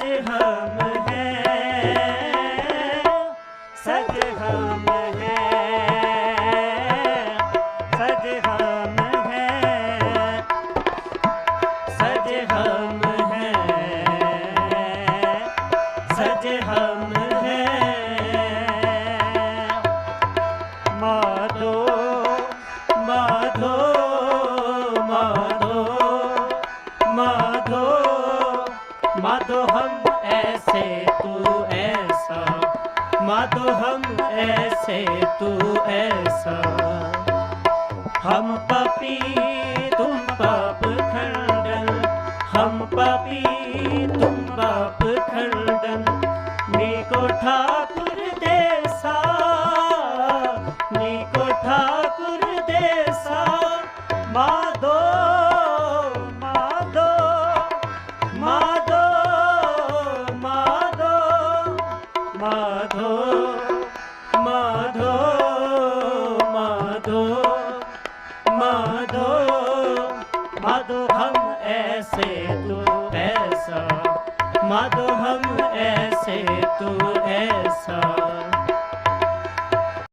सज हम हैं सज हम हैं सज हम हैं सज हम हैं सज हम माधो हम ऐसे तू ऐसा माधो हम ऐसे तू ऐसा हम पपी तुम पाप खंडन हम पपी तुम पाप खंडन नीको ठाकुर देसा नीको ठाकुर देसा माधो माधो ऐसे तू ऐसा माधो हम ऐसे तू ऐसा